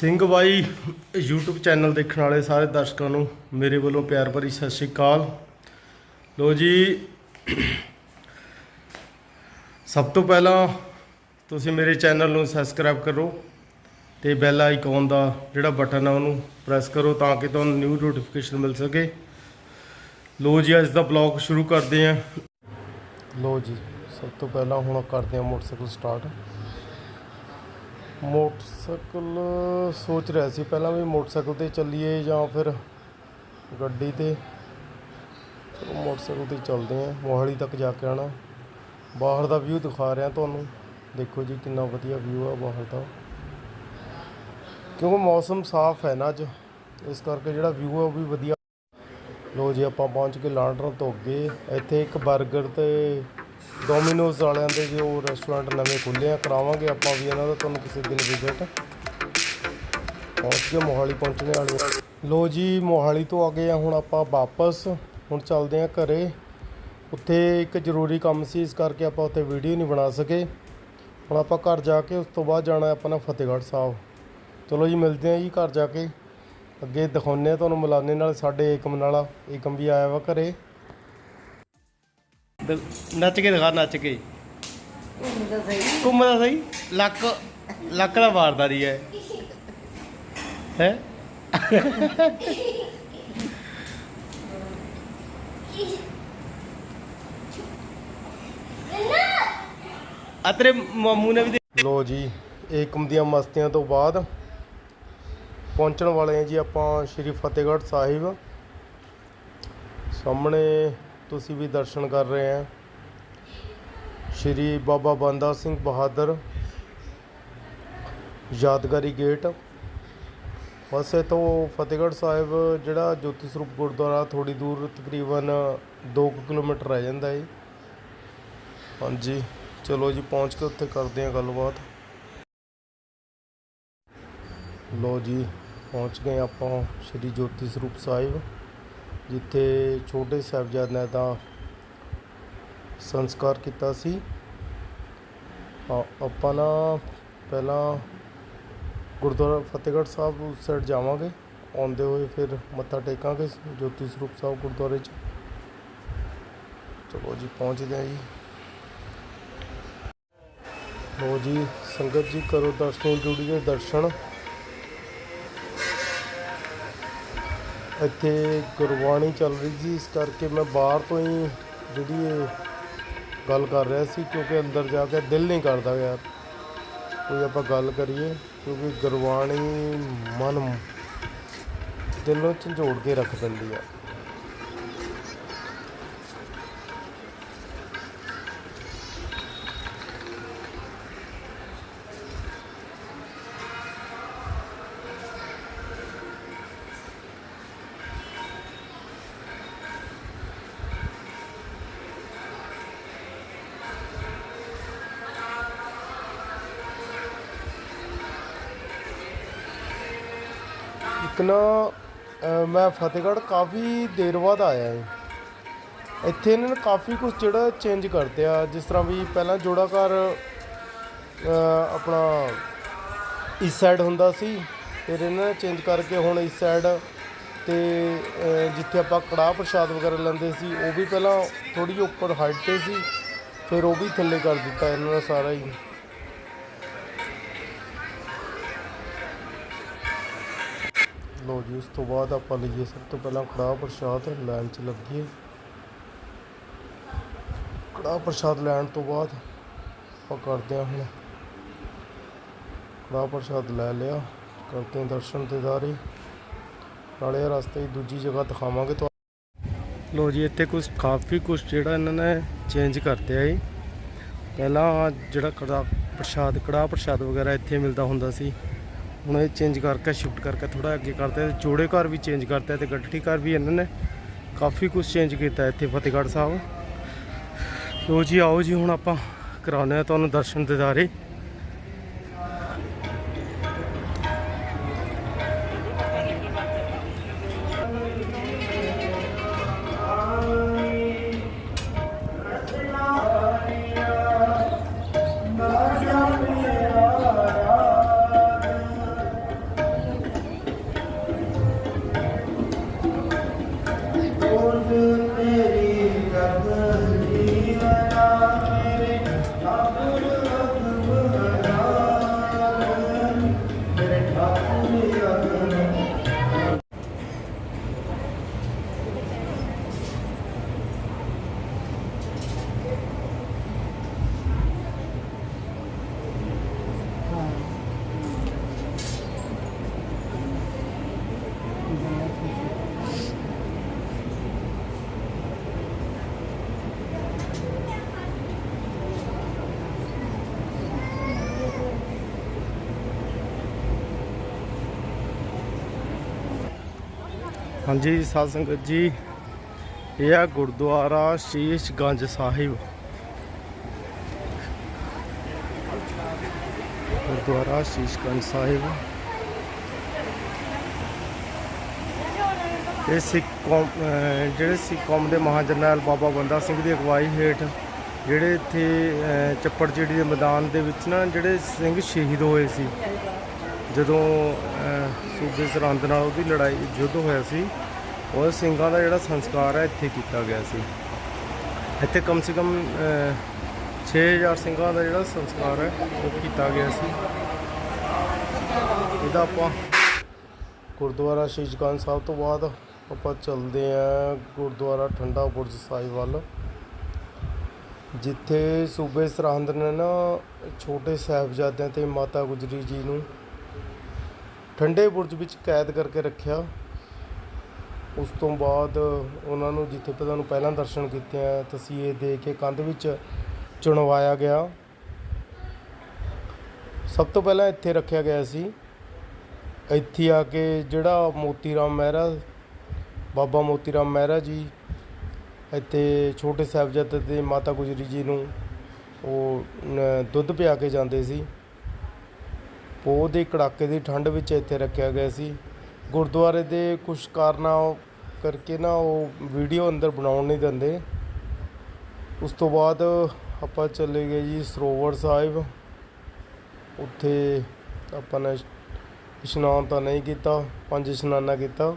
ਸਿੰਘ ਬਾਈ, YouTube channel ਦੇਖਣ ਵਾਲੇ ਸਾਰੇ ਦਰਸ਼ਕਾਂ ਨੂੰ ਮੇਰੇ ਵੱਲੋਂ ਪਿਆਰ ਭਰੀ ਸਤਿ ਸ਼੍ਰੀ ਅਕਾਲ। ਲੋ ਜੀ, ਸਭ ਤੋਂ ਪਹਿਲਾਂ ਤੁਸੀਂ ਮੇਰੇ ਚੈਨਲ ਨੂੰ ਸਬਸਕ੍ਰਾਈਬ ਕਰੋ ਤੇ ਬੈਲ ਆਈਕਨ ਦਾ ਜਿਹੜਾ ਬਟਨ ਆ ਉਹਨੂੰ ਪ੍ਰੈਸ ਕਰੋ ਤਾਂ ਕਿ ਤੁਹਾਨੂੰ ਨਿਊ ਨੋਟੀਫਿਕੇਸ਼ਨ ਮਿਲ ਸਕੇ। ਲੋ ਜੀ, ਅੱਜ ਦਾ ਬਲੌਗ ਸ਼ੁਰੂ ਕਰਦੇ ਹਾਂ। ਲੋ ਜੀ, ਸਭ ਤੋਂ ਪਹਿਲਾਂ ਹੁਣ ਕਰਦੇ ਹਾਂ ਮੋਟਰਸਾਈਕਲ ਸਟਾਰਟ ਮੋਟਰਸਾਈਕਲ ਸੋਚ ਰਿਹਾ ਸੀ ਪਹਿਲਾਂ ਵੀ ਮੋਟਰਸਾਈਕਲ ਤੇ ਚੱਲੀਏ ਜਾਂ ਫਿਰ ਗੱਡੀ ਤੇ। ਚਲੋ ਮੋਟਰਸਾਈਕਲ ਤੇ ਚੱਲਦੇ ਆਂ ਮੋਹਾਲੀ ਤੱਕ ਜਾ ਕੇ ਆਣਾ ਬਾਹਰ ਦਾ ਵਿਊ ਦਿਖਾ ਰਿਹਾ ਤੁਹਾਨੂੰ। ਦੇਖੋ ਜੀ ਕਿੰਨਾ ਵਧੀਆ ਵਿਊ ਆ ਬਾਹਰ ਦਾ। ਕਿਉਂਕਿ ਮੌਸਮ ਸਾਫ਼ ਹੈ ਨਾ ਅੱਜ, ਇਸ ਕਰਕੇ ਜਿਹੜਾ ਵਿਊ ਆ ਉਹ ਵੀ ਵਧੀਆ। ਲੋ ਜੀ ਆਪਾਂ ਪਹੁੰਚ ਕੇ ਲਾਂਡਰ ਤੋਂ ਅੱਗੇ। ਇੱਥੇ ਇੱਕ 버ਗਰ ਤੇ ਡੋਮਿਨੋਜ਼ ਵਾਲਿਆਂ ਦੇ ਜੋ ਰੈਸਟੋਰੈਂਟ ਨਵੇਂ ਖੁੱਲੇ ਆ, ਕਰਾਵਾਂਗੇ ਆਪਾਂ ਵੀ ਇਹਨਾਂ ਦਾ, ਤੁਹਾਨੂੰ ਕਿਸੇ ਦਿਨ ਵਿਜ਼ਿਟ ਪਹੁੰਚ ਕੇ ਮੋਹਾਲੀ ਪਹੁੰਚਣੇ ਵਾਲੇ। ਲੋ ਜੀ, ਮੋਹਾਲੀ ਤੋਂ ਆ ਗਏ ਆ, ਹੁਣ ਆਪਾਂ ਵਾਪਸ। ਹੁਣ ਚੱਲਦੇ ਆ ਘਰੇ। ਉੱਥੇ ਇੱਕ ਜ਼ਰੂਰੀ ਕੰਮ ਸੀ, ਇਸ ਕਰਕੇ ਆਪਾਂ ਉੱਥੇ ਵੀਡੀਓ ਨਹੀਂ ਬਣਾ ਸਕੇ। ਹੁਣ ਆਪਾਂ ਘਰ ਜਾ ਕੇ ਉਸ ਤੋਂ ਬਾਅਦ ਜਾਣਾ ਹੈ ਆਪਣਾ ਫਤਿਹਗੜ੍ਹ ਸਾਹਿਬ। ਚਲੋ ਜੀ, ਮਿਲਦੇ ਆ ਜੀ ਘਰ ਜਾ ਕੇ। ਅੱਗੇ ਦਿਖਾਉਂਦੇ ਆ ਤੁਹਾਨੂੰ, ਮਿਲਾਨੇ ਨਾਲ ਸਾਡੇ ਏਕਮ ਨਾਲ। ਏਕਮ ਵੀ ਆਇਆ ਵਾ ਘਰੇ। ਨੱਚ ਕੇ ਦਿਖਾ, ਨੱਚ ਕੇ। ਘੁੰਮਦਾ ਸਹੀ। ਘੁੰਮਦਾ ਸਹੀ ਲੱਕ ਲੱਕ ਦਾ ਵਾਰਦਾਰੀ ਹੈ। ਹੈ? ਅਤਰੇ ਮਾਮੂ ਨੇ ਵੀ ਲੋ ਜੀ ਏਕਮ ਦੀਆਂ ਮਸਤੀਆਂ ਤੋਂ ਬਾਅਦ ਪਹੁੰਚਣ ਵਾਲੇ ਹਾਂ ਜੀ ਆਪਾਂ ਸ਼੍ਰੀ ਫਤਿਹਗੜ੍ਹ ਸਾਹਿਬ। ਸਾਹਮਣੇ ਤੁਸੀਂ ਵੀ ਦਰਸ਼ਨ ਕਰ ਰਹੇ ਆ। ਸ਼੍ਰੀ ਬਾਬਾ ਬੰਦਾ ਸਿੰਘ ਬਹਾਦਰ ਯਾਦਗਾਰੀ ਗੇਟ। ਬਸ ਇਹ ਤੋਂ ਫਤਿਹਗੜ੍ਹ ਸਾਹਿਬ ਜਿਹੜਾ ਜੋਤੀ ਸਰੂਪ ਗੁਰਦੁਆਰਾ ਥੋੜੀ ਦੂਰ ਤਕਰੀਬਨ 2 ਕਿਲੋਮੀਟਰ ਰਹਿ ਜਾਂਦਾ ਹੈ ਹਾਂਜੀ, ਚਲੋ ਜੀ, ਪਹੁੰਚ ਕੇ ਉੱਥੇ ਕਰਦੇ ਹਾਂ ਗੱਲਬਾਤ। ਲੋ ਜੀ, ਪਹੁੰਚ ਗਏ ਆਪਾਂ ਸ਼੍ਰੀ ਜੋਤੀ ਸਰੂਪ ਸਾਹਿਬ। ਜਿੱਥੇ ਛੋਟੇ ਸਾਹਿਬਜ਼ਾਦਿਆਂ ਦਾ ਸੰਸਕਾਰ ਕੀਤਾ ਸੀ। ਆਪਾਂ ਨਾ ਪਹਿਲਾਂ ਗੁਰਦੁਆਰਾ ਫਤਿਹਗੜ੍ਹ ਸਾਹਿਬ ਉਸ ਸਾਈਡ ਜਾਵਾਂਗੇ। ਆਉਂਦੇ ਹੋਏ ਫਿਰ ਮੱਥਾ ਟੇਕਾਂਗੇ ਜੋਤੀ ਸਰੂਪ ਸਾਹਿਬ ਗੁਰਦੁਆਰੇ 'ਚ। ਚਲੋ ਜੀ, ਪਹੁੰਚਦੇ ਹਾਂ ਜੀ। ਲੋ ਜੀ, ਸੰਗਤ ਜੀ ਕਰੋ ਦਰਸ਼ਨ ਜੁੜੀ ਦੇ ਦਰਸ਼ਨ। ਇੱਥੇ ਗੁਰਬਾਣੀ ਚੱਲ ਰਹੀ ਸੀ, ਇਸ ਕਰਕੇ ਮੈਂ ਬਾਹਰ ਤੋਂ ਹੀ ਜਿਹੜੀ ਇਹ ਗੱਲ ਕਰ ਰਿਹਾ ਸੀ, ਕਿਉਂਕਿ ਅੰਦਰ ਜਾ ਕੇ ਦਿਲ ਨਹੀਂ ਕਰਦਾ ਯਾਰ। ਕੋਈ ਆਪਾਂ ਗੱਲ ਕਰੀਏ, ਕਿਉਂਕਿ ਗੁਰਬਾਣੀ ਮਨ ਦਿਲ ਨੂੰ ਝੰਜੋੜ ਕੇ ਰੱਖ ਦਿੰਦੀ ਆ। ਇੱਕ ਨਾ, ਅਹ ਮੈਂ ਫਤਿਹਗੜ੍ਹ ਕਾਫੀ ਦੇਰ ਬਾਅਦ ਆਇਆ ਏ ਇੱਥੇ ਇਹਨਾਂ ਨੇ ਕਾਫੀ ਕੁਝ ਜਿਹੜਾ ਚੇਂਜ ਕਰਤੇ ਆ ਜਿਸ ਤਰ੍ਹਾਂ ਵੀ ਪਹਿਲਾਂ ਜੋੜਾ ਘਰ, ਅਹ ਆਪਣਾ ਇਸ ਸਾਈਡ ਹੁੰਦਾ ਸੀ, ਫਿਰ ਇਹਨਾਂ ਨੇ ਚੇਂਜ ਕਰਕੇ ਹੁਣ ਇਸ ਸਾਈਡ ਤੇ, ਅਹ ਜਿੱਥੇ ਆਪਾਂ ਕੜਾਹ ਪ੍ਰਸ਼ਾਦ ਵਗੈਰਾ ਲੈਂਦੇ ਸੀ, ਉਹ ਵੀ ਪਹਿਲਾਂ ਥੋੜੀ ਜਿਹੀ ਉੱਪਰ ਹਾਈਟ ਤੇ ਸੀ, ਫਿਰ ਉਹ ਵੀ ਥੱਲੇ ਕਰ ਦਿੱਤਾ ਇਹਨਾਂ ਨੇ ਸਾਰਾ ਹੀ। ਲੋ ਜੀ, ਉਸ ਤੋਂ ਬਾਅਦ ਆਪਾਂ ਲਈਏ ਸਭ ਤੋਂ ਪਹਿਲਾਂ ਕੜਾਹ ਪ੍ਰਸ਼ਾਦ ਲੈਣ 'ਚ ਲੱਗੀਏ ਕੜਾਹ ਪ੍ਰਸ਼ਾਦ ਲੈਣ ਤੋਂ ਬਾਅਦ ਆਪਾਂ ਕਰਦੇ ਹਾਂ ਹੁਣ। ਕੜਾਹ ਪ੍ਰਸ਼ਾਦ ਲੈ ਲਿਆ। ਕਰਦੇ ਹਾਂ ਦਰਸ਼ਨ ਦਿਦਾਰੇ ਨਾਲੇ ਰਸਤੇ 'ਚ ਦੂਜੀ ਜਗ੍ਹਾ ਦਿਖਾਵਾਂਗੇ ਤੁਹਾਨੂੰ ਲੋ ਜੀ, ਇੱਥੇ ਕੁਝ ਕਾਫੀ ਕੁਝ ਜਿਹੜਾ ਇਹਨਾਂ ਨੇ ਚੇਂਜ ਕਰਤੇ ਆ ਜੀ। ਪਹਿਲਾਂ ਜਿਹੜਾ ਕੜਾਹ ਪ੍ਰਸ਼ਾਦ ਕੜਾਹ ਪ੍ਰਸ਼ਾਦ ਵਗੈਰਾ ਇੱਥੇ ਮਿਲਦਾ ਹੁੰਦਾ ਸੀ। ਹੁਣ ਇਹ ਚੇਂਜ ਕਰਕੇ, ਸ਼ਿਫਟ ਕਰਕੇ ਥੋੜਾ ਅੱਗੇ ਕਰਤਾ ਤੇ ਜੋੜੇ ਘਰ ਵੀ ਚੇਂਜ ਕਰਤਾ ਤੇ ਗੱਠੀ ਘਰ ਵੀ ਇਹਨਾਂ ਨੇ ਕਾਫੀ ਕੁਝ ਚੇਂਜ ਕੀਤਾ ਇੱਥੇ ਫਤਿਹਗੜ੍ਹ ਸਾਹਿਬ। ਲੋ ਜੀ, ਆਓ ਜੀ, ਹੁਣ ਆਪਾਂ ਕਰਾਉਂਦੇ ਆ ਤੁਹਾਨੂੰ ਦਰਸ਼ਨ ਦਿਦਾਰੇ। ਹਾਂਜੀ ਸਾਧ ਸੰਗਤ ਜੀ। ਇਹ ਆ ਗੁਰਦੁਆਰਾ ਸ਼ੀਸ਼ਗੰਜ ਸਾਹਿਬ। ਗੁਰਦੁਆਰਾ ਸ਼ੀਸ਼ਗੰਜ ਸਾਹਿਬ। ਇਹ ਸਿੱਖ ਕੌਮ ਜਿਹੜੇ ਸਿੱਖ ਕੌਮ ਦੇ ਮਹਾਜਰਨੈਲ ਬਾਬਾ ਬੰਦਾ ਸਿੰਘ ਦੀ ਅਗਵਾਈ ਹੇਠ, ਜਿਹੜੇ ਇੱਥੇ, ਅਹ ਚੱਪੜ ਚਿੜੀ ਦੇ ਮੈਦਾਨ ਦੇ ਵਿੱਚ ਨਾ, ਜਿਹੜੇ ਸਿੰਘ ਸ਼ਹੀਦ ਹੋਏ ਸੀ। ਜਦੋਂ ਅਹ, ਸਰਹੰਦ ਨਾਲ ਉਹਦੀ ਲੜਾਈ ਯੁੱਧ ਹੋਇਆ ਸੀ ਉਹ ਸਿੰਘਾਂ ਦਾ ਜਿਹੜਾ ਸੰਸਕਾਰ ਹੈ ਇੱਥੇ ਕੀਤਾ ਗਿਆ ਸੀ। ਇੱਥੇ ਕਮ ਸੇ ਕਮ ਅਹ, 6000 ਸਿੰਘਾਂ ਦਾ ਜਿਹੜਾ ਸੰਸਕਾਰ ਹੈ ਉਹ ਕੀਤਾ ਗਿਆ ਸੀ। ਇਹਦਾ ਆਪਾਂ ਗੁਰਦੁਆਰਾ ਸ਼ੀਸ਼ਗੰਜ ਸਾਹਿਬ ਤੋਂ ਬਾਅਦ ਆਪਾਂ ਚੱਲਦੇ ਆਂ ਗੁਰਦੁਆਰਾ ਠੰਡਾ ਬੁਰਜ ਸਾਹਿਬ ਵੱਲ। ਜਿੱਥੇ ਸੂਬੇ ਸਰਹੰਦ ਨੇ ਨਾ ਛੋਟੇ ਸਾਹਿਬਜ਼ਾਦਿਆਂ ਤੇ ਮਾਤਾ ਗੁਜਰੀ ਜੀ ਨੂੰ ਠੰਡੇ ਬੁਰਜ ਵਿੱਚ ਕੈਦ ਕਰਕੇ ਰੱਖਿਆ। ਉਸ ਤੋਂ ਬਾਅਦ ਉਹਨਾਂ ਨੂੰ ਜਿੱਥੇ ਪਤਾ ਨੂੰ ਪਹਿਲਾਂ ਦਰਸ਼ਨ ਕੀਤੇ ਆ, ਤਸੀਹੇ ਦੇ ਕੇ ਕੰਧ ਵਿੱਚ ਚੁਣਵਾਇਆ ਗਿਆ। ਸਭ ਤੋਂ ਪਹਿਲਾਂ ਇੱਥੇ ਰੱਖਿਆ ਗਿਆ ਸੀ। ਇੱਥੇ ਆ ਕੇ ਜਿਹੜਾ ਮੋਤੀ ਰਾਮ ਮਹਿਰਾ, ਬਾਬਾ ਮੋਤੀ ਰਾਮ ਮਹਿਰਾ ਜੀ, ਇੱਥੇ ਛੋਟੇ ਸਾਹਿਬਜ਼ਾਦੇ ਤੇ ਮਾਤਾ ਗੁਜਰੀ ਜੀ ਨੂੰ ਉਹ ਦੁੱਧ ਪਿਆ ਕੇ ਜਾਂਦੇ ਸੀ। ਪੋਹ ਦੇ ਕੜਾਕੇ ਦੀ ਠੰਡ ਵਿੱਚ ਇੱਥੇ ਰੱਖਿਆ ਗਿਆ ਸੀ। ਗੁਰਦੁਆਰੇ ਦੇ ਕੁਝ ਕਾਰਨਾਂ ਕਰਕੇ ਨਾ ਉਹ ਵੀਡੀਓ ਅੰਦਰ ਬਣਾਉਣ ਨਹੀਂ ਦਿੰਦੇ। ਉਸ ਤੋਂ ਬਾਅਦ ਆਪਾਂ ਚਲੇ ਗਏ ਜੀ ਸਰੋਵਰ ਸਾਹਿਬ। ਉੱਥੇ ਆਪਾਂ ਨੇ ਇਸ਼ਨਾਨ ਤਾਂ ਨਹੀਂ ਕੀਤਾ, ਪੰਜ ਇਸ਼ਨਾਨਾ ਕੀਤਾ।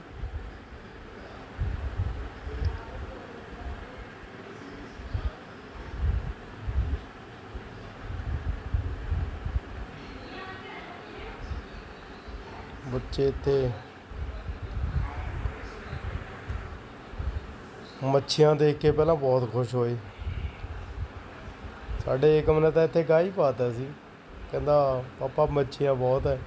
ਬੱਚੇ ਇੱਥੇ ਮੱਛੀਆਂ ਦੇਖ ਕੇ ਪਹਿਲਾਂ ਬਹੁਤ ਖੁਸ਼ ਹੋਏ। ਸਾਡੇ ਏਕਮ ਨੇ ਤਾਂ ਇੱਥੇ ਗਾਹ ਹੀ ਪਾਤਾ ਸੀ। ਕਹਿੰਦਾ, ਪਾਪਾ, ਮੱਛੀਆਂ ਬਹੁਤ ਹੈ।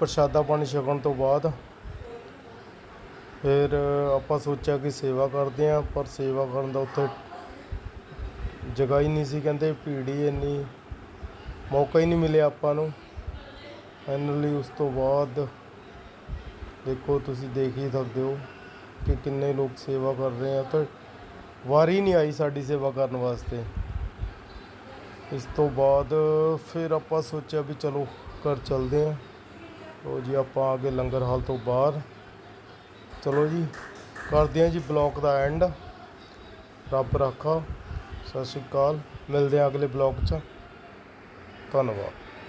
ਪ੍ਰਸ਼ਾਦਾ ਪਾਣੀ ਛਕਣ ਤੋਂ ਬਾਅਦ ਫਿਰ ਆਪਾਂ ਸੋਚਿਆ ਕਿ ਸੇਵਾ ਕਰਦੇ ਆਂ ਪਰ ਸੇਵਾ ਕਰਨ ਦਾ ਉੱਥੇ ਜਗ੍ਹਾ ਹੀ ਨਹੀਂ ਸੀ, ਕਹਿੰਦੇ ਭੀੜ ਹੀ ਇੰਨੀ, ਮੌਕਾ ਹੀ ਨਹੀਂ ਮਿਲਿਆ ਆਪਾਂ ਨੂੰ। ਫਾਈਨਲੀ ਉਸ ਤੋਂ ਬਾਅਦ ਦੇਖੋ ਤੁਸੀਂ ਦੇਖ ਹੀ ਸਕਦੇ ਹੋ ਕਿ ਕਿੰਨੇ ਲੋਕ ਸੇਵਾ ਕਰ ਰਹੇ ਆ, ਤਾਂ ਵਾਰੀ ਨਹੀਂ ਆਈ ਸਾਡੀ ਸੇਵਾ ਕਰਨ ਵਾਸਤੇ। ਇਸ ਤੋਂ ਬਾਅਦ ਫਿਰ ਆਪਾਂ ਸੋਚਿਆ ਵੀ ਚਲੋ ਘਰ ਚਲਦੇ ਆਂ ਲੋ ਜੀ, ਆਪਾਂ ਆ ਗਏ ਲੰਗਰ ਹਾਲ ਤੋਂ ਬਾਹਰ। ਚਲੋ ਜੀ, ਕਰਦੇ ਹਾਂ ਜੀ ਬਲੌਗ ਦਾ ਐਂਡ ਰੱਬ ਰਾਖਾ, ਸਤਿ ਸ਼੍ਰੀ ਅਕਾਲ। ਮਿਲਦੇ ਹਾਂ ਅਗਲੇ ਬਲੌਗ 'ਚ। ਧੰਨਵਾਦ।